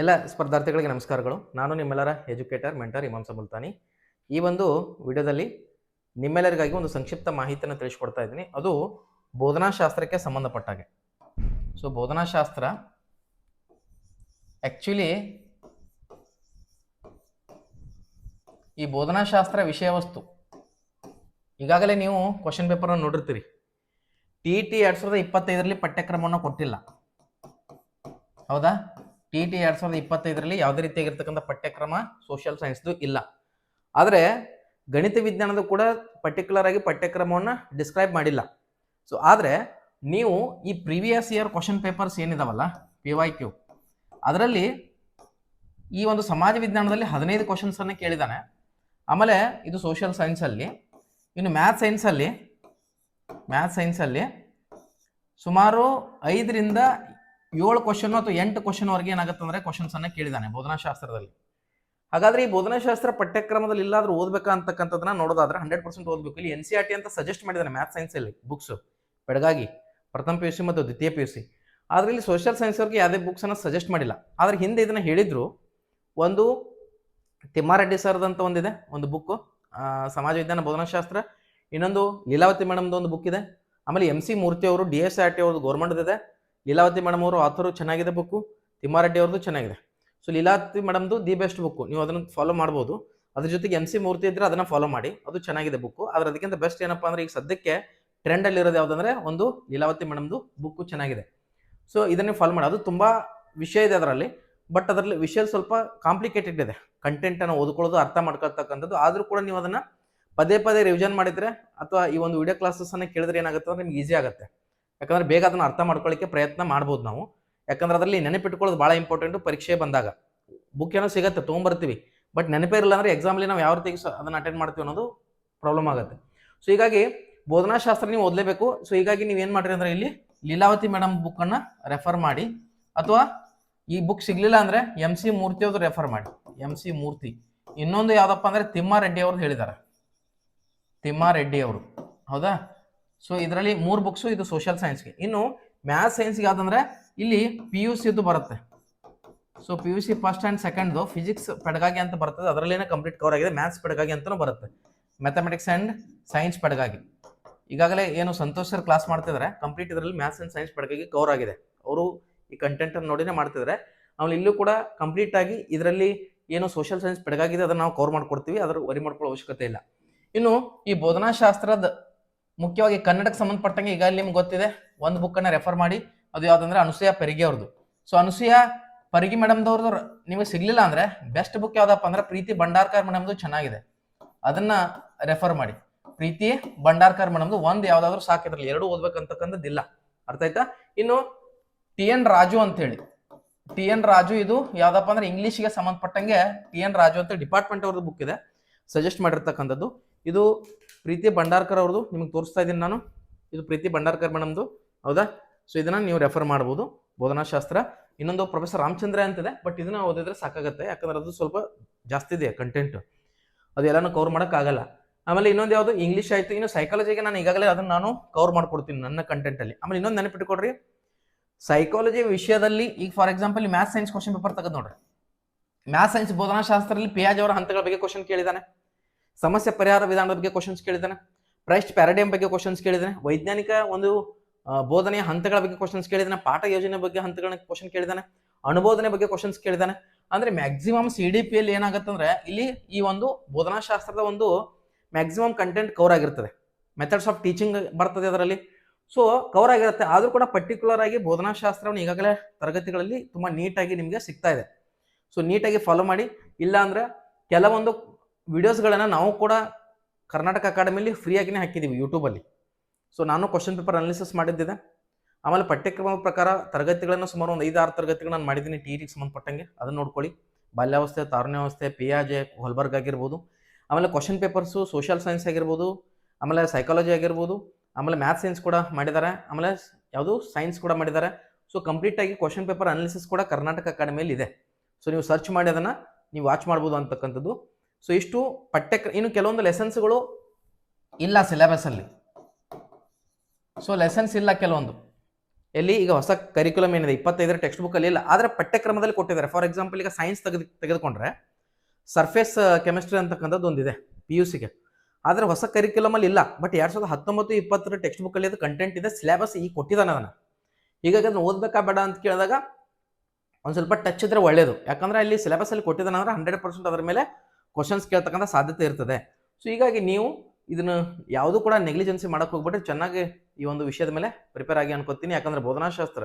ಎಲ್ಲ ಸ್ಪರ್ಧಾರ್ಥಿಗಳಿಗೆ ನಮಸ್ಕಾರಗಳು. ನಾನು ನಿಮ್ಮೆಲ್ಲರ ಎಜುಕೇಟರ್, ಮೆಂಟರ್ ಇಮಾಮ್ ಮುಲ್ತಾನಿ ಈ ಒಂದು ವಿಡಿಯೋದಲ್ಲಿ ನಿಮ್ಮೆಲ್ಲರಿಗಾಗಿ ಒಂದು ಸಂಕ್ಷಿಪ್ತ ಮಾಹಿತಿಯನ್ನು ತಿಳಿಸ್ಕೊಡ್ತಾ ಇದ್ದೀನಿ. ಅದು ಬೋಧನಾಶಾಸ್ತ್ರಕ್ಕೆ ಸಂಬಂಧಪಟ್ಟಾಗೆ ಸೊ ಬೋಧನಾಶಾಸ್ತ್ರ ಆ್ಯಕ್ಚುಲಿ ಈ ಬೋಧನಾಶಾಸ್ತ್ರ ವಿಷಯ ವಸ್ತು. ಈಗಾಗಲೇ ನೀವು ಕ್ವಶನ್ ಪೇಪರನ್ನು ನೋಡಿರ್ತೀರಿ. ಟಿ ಟಿ ಎರಡು ಸಾವಿರದ ಇಪ್ಪತ್ತೈದರಲ್ಲಿ ಪಠ್ಯಕ್ರಮವನ್ನು ಕೊಟ್ಟಿಲ್ಲ. ಹೌದಾ? ಟಿ ಟಿ ಎರಡು ಸಾವಿರದ ಇಪ್ಪತ್ತೈದರಲ್ಲಿ ಯಾವುದೇ ರೀತಿಯಾಗಿರ್ತಕ್ಕಂಥ ಪಠ್ಯಕ್ರಮ ಸೋಷಿಯಲ್ ಸೈನ್ಸ್ದು ಇಲ್ಲ. ಆದರೆ ಗಣಿತ ವಿಜ್ಞಾನದ ಕೂಡ ಪರ್ಟಿಕ್ಯುಲರ್ ಆಗಿ ಪಠ್ಯಕ್ರಮವನ್ನು ಡಿಸ್ಕ್ರೈಬ್ ಮಾಡಿಲ್ಲ. ಸೊ ಆದರೆ ನೀವು ಈ ಪ್ರೀವಿಯಸ್ ಇಯರ್ ಕ್ವಶನ್ ಪೇಪರ್ಸ್ ಏನಿದಾವಲ್ಲ ಪಿ ವೈ ಕ್ಯೂ ಅದರಲ್ಲಿ ಈ ಒಂದು ಸಮಾಜ ವಿಜ್ಞಾನದಲ್ಲಿ ಹದಿನೈದು ಕ್ವಶನ್ಸನ್ನು ಕೇಳಿದ್ದಾನೆ ಆಮೇಲೆ ಇದು ಸೋಷಿಯಲ್ ಸೈನ್ಸಲ್ಲಿ ಇನ್ನು ಮ್ಯಾಥ್ ಸೈನ್ಸಲ್ಲಿ ಮ್ಯಾಥ್ ಸೈನ್ಸಲ್ಲಿ ಸುಮಾರು ಐದರಿಂದ ಏಳು ಕ್ವಶನ್ ಅಥವಾ ಎಂಟು ಕ್ವಶನ್ವರೆಗೆ ಏನಾಗುತ್ತೆ ಅಂದರೆ ಅನ್ನ ಕೇಳಿದಾನೆ ಬೋಧನಾಶಾಸ್ತ್ರದಲ್ಲಿ ಹಾಗಾದ್ರೆ ಈ ಬೋಧನಾಶಾಸ್ತ್ರ ಪಠ್ಯಕ್ರಮದಲ್ಲಿ ಇಲ್ಲಾದ್ರೂ ಓದ್ಬೇಕಾ ಅಂತಕ್ಕಂಥದ್ದನ್ನ ನೋಡೋದಾದ್ರೆ ಹಂಡ್ರೆಡ್ ಪರ್ಸೆಂಟ್ ಓದಬೇಕು. ಇಲ್ಲಿ ಎನ್ ಸಿ ಆರ್ ಟಿ ಅಂತ ಸಜೆಸ್ಟ್ ಮಾಡಿದ್ದಾರೆ ಮ್ಯಾಥ್ ಸೈನ್ಸ್ ಅಲ್ಲಿ ಬುಕ್ಸ್ ಬೆಳಗಾಗಿ ಪ್ರಥಮ ಪಿ ಯು ಸಿ ಮತ್ತು ದ್ವಿತೀಯ ಪಿ ಯು ಸಿ ಆದರೆ ಇಲ್ಲಿ ಸೋಷಿಯಲ್ ಸೈನ್ಸ್ ಅವ್ರಿಗೆ ಯಾವುದೇ ಬುಕ್ಸನ್ನು ಸಜೆಸ್ಟ್ ಮಾಡಿಲ್ಲ. ಆದರೆ ಹಿಂದೆ ಇದನ್ನು ಹೇಳಿದ್ರು. ಒಂದು ತಿಮ್ಮಾರೆಡ್ಡಿ ಸರ್ದಂತ ಒಂದಿದೆ, ಒಂದು ಬುಕ್ಕು ಸಮಾಜ ವಿಜ್ಞಾನ ಬೋಧನಾಶಾಸ್ತ್ರ ಇನ್ನೊಂದು ಲೀಲಾವತಿ ಮೇಡಮ್ದು ಒಂದು ಬುಕ್ ಇದೆ. ಆಮೇಲೆ ಎಂ ಸಿ ಮೂರ್ತಿ ಅವರು ಡಿ ಎಸ್ ಆರ್ ಟಿ ಅವ್ರದ್ದು ಗೌರ್ಮೆಂಟ್ ಇದೆ ಲೀಲಾವತಿ ಮೇಡಮ್ ಅವರು ಆಥರು ಚೆನ್ನಾಗಿದೆ ಬುಕ್ಕು ತಿಮ್ಮಾರೆಡ್ಡಿ ಅವ್ರದ್ದು ಚೆನ್ನಾಗಿದೆ. ಸೊ ಲೀಲಾವತಿ ಮೇಡಮ್ದು ದಿ ಬೆಸ್ಟ್ ಬುಕ್ಕು ನೀವು ಅದನ್ನು ಫಾಲೋ ಮಾಡ್ಬೋದು. ಅದ್ರ ಜೊತೆಗೆ ಎಂ ಸಿ ಮೂರ್ತಿ ಇದ್ರೆ ಅದನ್ನು ಫಾಲೋ ಮಾಡಿ. ಅದು ಚೆನ್ನಾಗಿದೆ ಬುಕ್ಕು ಆದ್ರೆ ಅದಕ್ಕಿಂತ ಬೆಸ್ಟ್ ಏನಪ್ಪ ಅಂದ್ರೆ ಈಗ ಸದ್ಯಕ್ಕೆ ಟ್ರೆಂಡಲ್ಲಿ ಇರೋದು ಯಾವುದಂದ್ರೆ ಒಂದು ಲೀಲಾವತಿ ಮೇಡಮ್ದು ಬುಕ್ಕು ಚೆನ್ನಾಗಿದೆ. ಸೊ ಇದನ್ನೇ ಫಾಲೋ ಮಾಡಿ. ಅದು ತುಂಬ ವಿಷಯ ಇದೆ ಅದರಲ್ಲಿ. ಬಟ್ ಅದರಲ್ಲಿ ವಿಷಯ ಸ್ವಲ್ಪ ಕಾಂಪ್ಲಿಕೇಟೆಡ್ ಇದೆ. ಕಂಟೆಂಟನ್ನು ಓದ್ಕೊಳ್ಳೋದು, ಅರ್ಥ ಮಾಡ್ಕೊಳ್ತಕ್ಕಂಥದ್ದು. ಆದರೂ ಕೂಡ ನೀವು ಅದನ್ನು ಪದೇ ಪದೇ ರಿವಿಷನ್ ಮಾಡಿದರೆ ಅಥವಾ ಈ ಒಂದು ವಿಡಿಯೋ ಕ್ಲಾಸಸ್ಸನ್ನು ಕೇಳಿದ್ರೆ ಏನಾಗುತ್ತೆ ಅಂದ್ರೆ ನಿಮ್ಗೆ ಈಸಿ ಆಗುತ್ತೆ. ಯಾಕಂದ್ರೆ ಬೇಗ ಅದನ್ನು ಅರ್ಥ ಮಾಡ್ಕೊಳ್ಳಿಕ್ಕೆ ಪ್ರಯತ್ನ ಮಾಡ್ಬೋದು ನಾವು. ಯಾಕಂದ್ರೆ ಅದರಲ್ಲಿ ನೆನಪಿಟ್ಕೊಳ್ಳೋದು ಭಾಳ ಇಂಪಾರ್ಟೆಂಟು ಪರೀಕ್ಷೆ ಬಂದಾಗ. ಬುಕ್ ಏನೋ ಸಿಗುತ್ತೆ, ತೊಗೊಂಬರ್ತೀವಿ. ಬಟ್ ನೆನಪೇ ಇರಲ್ಲ ಅಂದರೆ ಎಕ್ಸಾಮಲ್ಲಿ ನಾವು ಯಾವ ರೀತಿ ಅದನ್ನು ಅಟೆಂಡ್ ಮಾಡ್ತೀವಿ ಅನ್ನೋದು ಪ್ರಾಬ್ಲಮ್ ಆಗುತ್ತೆ. ಸೊ ಹೀಗಾಗಿ ಬೋಧನಾಶಾಸ್ತ್ರ ನೀವು ಓದಲೇಬೇಕು. ಸೊ ಹೀಗಾಗಿ ನೀವು ಏನು ಮಾಡಿರಿ ಅಂದರೆ ಇಲ್ಲಿ ಲೀಲಾವತಿ ಮೇಡಮ್ ಬುಕ್ಕನ್ನು ರೆಫರ್ ಮಾಡಿ. ಅಥವಾ ಈ ಬುಕ್ ಸಿಗಲಿಲ್ಲ ಅಂದರೆ ಎಂ ಸಿ ಮೂರ್ತಿ ಅವ್ರದ್ದು ರೆಫರ್ ಮಾಡಿ. M C Murthy. ಇನ್ನೊಂದು ಯಾವುದಪ್ಪ ಅಂದರೆ ತಿಮ್ಮಾರೆಡ್ಡಿ ಅವ್ರದ್ದು ಹೇಳಿದ್ದಾರೆ ತಿಮ್ಮಾರೆಡ್ಡಿ ಅವರು. ಹೌದಾ? ಸೊ ಇದರಲ್ಲಿ ಮೂರು ಬುಕ್ಸು ಇದು ಸೋಷಿಯಲ್ ಸೈನ್ಸ್ಗೆ ಇನ್ನು ಮ್ಯಾಥ್ಸ್ ಸೈನ್ಸ್ಗೆ ಯಾವ್ದಂದ್ರೆ ಇಲ್ಲಿ ಪಿ ಯು ಸಿದು ಬರುತ್ತೆ. So P U C first and ಸೆಕೆಂಡ್ದು physics pedagogy ಅಂತ ಬರ್ತದೆ. ಅದರಲ್ಲೇನೆ ಕಂಪ್ಲೀಟ್ ಕವರ್ ಆಗಿದೆ. ಮ್ಯಾಥ್ಸ್ ಪೆಡಗಾಗಿ ಅಂತಲೂ ಬರುತ್ತೆ. Mathematics and science pedagogy. ಈಗಾಗಲೇ ಏನು ಸಂತೋಷ್ ಸರ್ ಕ್ಲಾಸ್ ಮಾಡ್ತಿದ್ದಾರೆ ಕಂಪ್ಲೀಟ್ ಇದರಲ್ಲಿ maths and science pedagogy cover ಆಗಿದೆ. ಅವರು ಈ ಕಂಟೆಂಟನ್ನು ನೋಡಿನೇ ಮಾಡ್ತಿದ್ದಾರೆ ಆಮೇಲೆ ಇಲ್ಲೂ ಕೂಡ ಕಂಪ್ಲೀಟ್ ಆಗಿ ಇದರಲ್ಲಿ ಏನು ಸೋಷಿಯಲ್ ಸೈನ್ಸ್ ಪೆಡಗಾಗಿದೆ, ಅದನ್ನು ನಾವು ಕವರ್ ಮಾಡ್ಕೊಡ್ತೀವಿ. ಅದರ ವರಿ ಮಾಡ್ಕೊಳ್ಳೋ ಅವಶ್ಯಕತೆ ಇಲ್ಲ. ಇನ್ನು ಈ ಬೋಧನಾಶಾಸ್ತ್ರದ ಮುಖ್ಯವಾಗಿ ಕನ್ನಡಕ್ಕೆ ಸಂಬಂಧಪಟ್ಟಂಗೆ ಈಗ ನಿಮ್ಗೆ ಗೊತ್ತಿದೆ, ಒಂದು ಬುಕ್ಕನ್ನು ರೆಫರ್ ಮಾಡಿ, ಅದು ಯಾವುದಂದ್ರೆ ಅನುಸೂಯ ಪೆರಿಗೆ ಅವ್ರದ್ದು ಸೊ ಅನುಸೂಯ ಪರಿಗಿ ಮೇಡಮ್ದವ್ರದ್ದು ನಿಮಗೆ ಸಿಗ್ಲಿಲ್ಲ ಅಂದ್ರೆ ಬೆಸ್ಟ್ ಬುಕ್ ಯಾವುದಪ್ಪ ಅಂದ್ರೆ ಪ್ರೀತಿ ಭಂಡಾರ್ಕರ್ ಮೇಡಮ್ದು ಚೆನ್ನಾಗಿದೆ. ಅದನ್ನ ರೆಫರ್ ಮಾಡಿ. ಪ್ರೀತಿ ಭಂಡಾರ್ಕರ್ ಮೇಡಮ್ದು ಒಂದು ಯಾವ್ದಾದ್ರು ಸಾಕು ಇದರಲ್ಲಿ. ಎರಡು ಓದ್ಬೇಕಂತಕ್ಕಂಥದ್ದಿಲ್ಲ. ಅರ್ಥ ಆಯ್ತಾ? ಇನ್ನು ಟಿ ಎನ್ ರಾಜು ಅಂತ ಹೇಳಿ ಟಿ ಎನ್ ರಾಜು ಇದು ಯಾವ್ದಪ್ಪ ಅಂದ್ರೆ ಇಂಗ್ಲಿಷ್ಗೆ ಸಂಬಂಧಪಟ್ಟಂಗೆ ಟಿ ಎನ್ ರಾಜು ಅಂತ ಡಿಪಾರ್ಟ್ಮೆಂಟ್ ಅವ್ರದ್ದು ಬುಕ್ ಇದೆ. ಸಜೆಸ್ಟ್ ಮಾಡಿರ್ತಕ್ಕಂಥದ್ದು. ಇದು ಪ್ರೀತಿ ಭಂಡಾರ್ಕರ್ ಅವ್ರದ್ದು, ನಿಮಗೆ ತೋರಿಸ್ತಾ ಇದ್ದೀನಿ ನಾನು. ಇದು ಪ್ರೀತಿ ಭಂಡಾರ್ಕರ್ ಮೇಡಮ್ದು. ಹೌದಾ? ಸೊ ಇದನ್ನ ನೀವು ರೆಫರ್ ಮಾಡ್ಬೋದು. ಬೋಧನಾಶಾಸ್ತ್ರ. ಇನ್ನೊಂದು ಪ್ರೊಫೆಸರ್ ರಾಮಚಂದ್ರ ಅಂತಿದೆ ಬಟ್ ಇದನ್ನ ಓದಿದ್ರೆ ಸಾಕಾಗುತ್ತೆ, ಯಾಕಂದ್ರೆ ಅದು ಸ್ವಲ್ಪ ಜಾಸ್ತಿ ಇದೆ ಕಂಟೆಂಟ್ ಅದು ಎಲ್ಲಾನು ಕವರ್ ಮಾಡೋಕ್ಕಾಗಲ್ಲ ಆಮೇಲೆ ಇನ್ನೊಂದು ಯಾವುದು? ಇಂಗ್ಲೀಷ್ ಆಯಿತು. ಇನ್ನು ಸೈಕಾಲಜಿಗೆ ನಾನು ಈಗಾಗಲೇ ಅದನ್ನ ನಾನು ಕವರ್ ಮಾಡ್ಕೊಡ್ತೀನಿ ನನ್ನ ಕಂಟೆಂಟಲ್ಲಿ ಆಮೇಲೆ ಇನ್ನೊಂದು ನೆನಪಿಟ್ಕೊಡ್ರಿ ಸೈಕಾಲಜಿ ವಿಷಯದಲ್ಲಿ, ಈಗ for example math science question paper ತೆಗೆದು ನೋಡ್ರಿ. ಮ್ಯಾಥ್ ಸೈನ್ಸ್ ಬೋಧನಾಶಾಸ್ತ್ರದಲ್ಲಿ ಪಿಯಾಜ್ ಅವರ ಹಂತಗಳ ಬಗ್ಗೆ ಕ್ವಶನ್ ಕೇಳಿದಾನೆ. ಸಮಸ್ಯೆ ಪರಿಹಾರ ವಿಧಾನದ ಬಗ್ಗೆ ಕ್ವಶನ್ಸ್ ಕೇಳಿದಾನೆ ಪ್ರೈಸ್ಟ್ ಪ್ಯಾರಾಡೈಮ್ ಬಗ್ಗೆ ಕ್ವಶನ್ಸ್ ಕೇಳಿದ್ದಾನೆ. ವೈಜ್ಞಾನಿಕ ಒಂದು ಬೋಧನೆಯ ಹಂತಗಳ ಬಗ್ಗೆ ಕ್ವಶನ್ಸ್ ಕೇಳಿದ್ದಾನೆ. ಪಾಠ ಯೋಜನೆ ಬಗ್ಗೆ ಹಂತಗಳ ಕ್ವಶನ್ ಕೇಳಿದ್ದಾನೆ. ಅನುಬೋಧನೆ ಬಗ್ಗೆ ಕ್ವಶನ್ಸ್ ಕೇಳಿದ್ದಾನೆ. ಅಂದ್ರೆ ಮ್ಯಾಕ್ಸಿಮಮ್ ಸಿ ಡಿ ಪಿ ಅಲ್ಲಿ ಏನಾಗುತ್ತಂದ್ರೆ, ಇಲ್ಲಿ ಈ ಒಂದು ಬೋಧನಾಶಾಸ್ತ್ರದ ಒಂದು ಮ್ಯಾಕ್ಸಿಮಮ್ ಕಂಟೆಂಟ್ ಕವರ್ ಆಗಿರ್ತದೆ. ಮೆಥಡ್ಸ್ ಆಫ್ ಟೀಚಿಂಗ್ ಬರ್ತದೆ ಅದರಲ್ಲಿ. ಸೊ ಕವರ್ ಆಗಿರುತ್ತೆ. ಆದರೂ ಕೂಡ ಪರ್ಟಿಕ್ಯುಲರ್ ಆಗಿ ಬೋಧನಾಶಾಸ್ತ್ರವನ್ನು ಈಗಾಗಲೇ ತರಗತಿಗಳಲ್ಲಿ ತುಂಬ ನೀಟಾಗಿ ನಿಮಗೆ ಸಿಗ್ತಾ ಇದೆ. ಸೊ ನೀಟಾಗಿ ಫಾಲೋ ಮಾಡಿ. ಇಲ್ಲ ಅಂದ್ರೆ ಕೆಲವೊಂದು ವಿಡಿಯೋಸ್ಗಳನ್ನು ನಾವು ಕೂಡ ಕರ್ನಾಟಕ ಅಕಾಡೆಮಿಲಿ ಫ್ರೀಯಾಗಿನೇ ಹಾಕಿದ್ದೀವಿ ಯೂಟ್ಯೂಬಲ್ಲಿ. ಸೊ ನಾನು ಕ್ವಶನ್ ಪೇಪರ್ ಅನಾಲಿಸಿಸ್ ಮಾಡಿದ್ದಿದೆ. ಆಮೇಲೆ ಪಠ್ಯಕ್ರಮದ ಪ್ರಕಾರ ತರಗತಿಗಳನ್ನು ಸುಮಾರು ಒಂದು ಐದು ಆರು ತರಗತಿಗಳು ನಾನು ಮಾಡಿದ್ದೀನಿ ಟಿ ಟಿಗೆ ಸಂಬಂಧಪಟ್ಟಂಗೆ. ಅದನ್ನು ನೋಡ್ಕೊಳ್ಳಿ. ಬಾಲ್ಯಾವಸ್ಥೆ, ತಾರುಣ್ಯಾವಸ್ಥೆ, ಪಿಯಾಜೆ, ಹೊಲ್ಬರ್ಗ್ ಆಗಿರ್ಬೋದು. ಆಮೇಲೆ ಕ್ವಶನ್ ಪೇಪರ್ಸು ಸೋಷಿಯಲ್ ಸೈನ್ಸ್ ಆಗಿರ್ಬೋದು. ಆಮೇಲೆ ಸೈಕಾಲಜಿ ಆಗಿರ್ಬೋದು. ಆಮೇಲೆ ಮ್ಯಾಥ್ ಸೈನ್ಸ್ ಕೂಡ ಮಾಡಿದ್ದಾರೆ. ಆಮೇಲೆ ಯಾವುದು ಸೈನ್ಸ್ ಕೂಡ ಮಾಡಿದ್ದಾರೆ. ಸೊ ಕಂಪ್ಲೀಟಾಗಿ ಕ್ವಶನ್ ಪೇಪರ್ ಅನಾಲಿಸಿಸ್ ಕೂಡ ಕರ್ನಾಟಕ ಅಕಾಡೆಮಿಯಲ್ಲಿ ಇದೆ ಸೊ ನೀವು ಸರ್ಚ್ ಮಾಡಿ ಅದನ್ನು, ನೀವು ವಾಚ್ ಮಾಡ್ಬೋದು ಅಂತಕ್ಕಂಥದ್ದು. ಸೊ ಇಷ್ಟು ಪಠ್ಯಕ್ರ, ಇನ್ನು ಕೆಲವೊಂದು ಲೆಸನ್ಸ್ಗಳು ಇಲ್ಲ ಸಿಲೆಬಸಲ್ಲಿ ಸೊ ಲೆಸನ್ಸ್ ಇಲ್ಲ ಕೆಲವೊಂದು. ಎಲ್ಲಿ ಈಗ ಹೊಸ ಕರಿಕ್ಯುಲಮ್ ಏನಿದೆ, ಇಪ್ಪತ್ತೈದರ ಟೆಕ್ಸ್ಟ್ ಬುಕ್ಕಲ್ಲಿ ಇಲ್ಲ, ಆದರೆ ಪಠ್ಯಕ್ರಮದಲ್ಲಿ ಕೊಟ್ಟಿದ್ದಾರೆ. ಫಾರ್ ಎಕ್ಸಾಂಪಲ್ ಈಗ ಸೈನ್ಸ್ ತೆಗೆದು, ತೆಗೆದುಕೊಂಡ್ರೆ ಸರ್ಫೇಸ್ ಕೆಮಿಸ್ಟ್ರಿ ಅಂತಕ್ಕಂಥದ್ದು ಒಂದಿದೆ ಪಿ ಯು ಸಿಗೆ ಆದರೆ ಹೊಸ ಕರಿಕ್ಯುಲಮಲ್ಲಿ ಇಲ್ಲ ಬಟ್ ಎರಡು ಸಾವಿರದ ಹತ್ತೊಂಬತ್ತು, ಇಪ್ಪತ್ತರ ಟೆಕ್ಸ್ಟ್ ಬುಕ್ಕಲ್ಲಿ ಅದು ಕಂಟೆಂಟ್ ಇದೆ ಸಿಲೆಬಸ್ ಈಗ ಕೊಟ್ಟಿದ್ದಾನೆ ಅದನ್ನು. ಹೀಗಾಗಿ ಅದನ್ನು ಓದಬೇಕಾ ಬೇಡ ಅಂತ ಕೇಳಿದಾಗ ಒಂದು ಸ್ವಲ್ಪ ಟಚ್ ಇದ್ರೆ ಒಳ್ಳೇದು. ಯಾಕಂದ್ರೆ ಅಲ್ಲಿ ಸಿಲೆಬಸಲ್ಲಿ ಕೊಟ್ಟಿದ್ದಾನೆ ಅಂದ್ರೆ ಹಂಡ್ರೆಡ್ ಪರ್ಸೆಂಟ್ ಅದರ ಮೇಲೆ ಕ್ವಶನ್ಸ್ ಕೇಳ್ತಕ್ಕಂಥ ಸಾಧ್ಯತೆ ಇರ್ತದೆ. ಸೊ ಹೀಗಾಗಿ ನೀವು ಇದನ್ನು ಯಾವುದೂ ಕೂಡ ನೆಗ್ಲಿಜೆನ್ಸಿ ಮಾಡಕ್ಕೆ ಹೋಗ್ಬಿಟ್ರೆ ಚೆನ್ನಾಗಿ ಈ ಒಂದು ವಿಷಯದ ಮೇಲೆ ಪ್ರಿಪೇರ್ ಆಗಿ ಅನ್ಕೋತೀನಿ. ಯಾಕಂದ್ರೆ ಬೋಧನಾಶಾಸ್ತ್ರ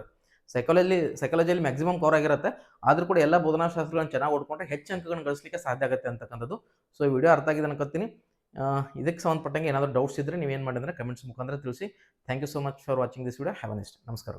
ಸೈಕಾಲಜಿ ಸೈಕಾಲಜಿಯಲ್ಲಿ ಮ್ಯಾಕ್ಸಿಮಮ್ ಕವರ್ ಆಗಿರುತ್ತೆ. ಆದರೂ ಕೂಡ ಎಲ್ಲ ಬೋಧನಾಶಾಸ್ತ್ರಗಳನ್ನು ಚೆನ್ನಾಗಿ ಓಡ್ಕೊಂಡ್ರೆ ಹೆಚ್ಚು ಅಂಕಗಳನ್ನು ಗಳಿಸಲಿಕ್ಕೆ ಸಾಧ್ಯ ಆಗುತ್ತೆ ಅಂತಕ್ಕಂಥದ್ದು. ಸೊ ಈ ವಿಡಿಯೋ ಅರ್ಥ ಆಗಿದೆ ಅನ್ಕೋತೀನಿ. ಇದಕ್ಕೆ ಸಂಬಂಧಪಟ್ಟಂಗೆ ಏನಾದರೂ ಡೌಟ್ಸ್ ಇದ್ದರೆ ನೀವೇನು ಮಾಡಿದ್ರೆ ಕಮೆಂಟ್ಸ್ ಮುಖಾಂತರ ತಿಳಿಸಿ. Thank you so much for watching this video have nice ನಮಸ್ಕಾರ.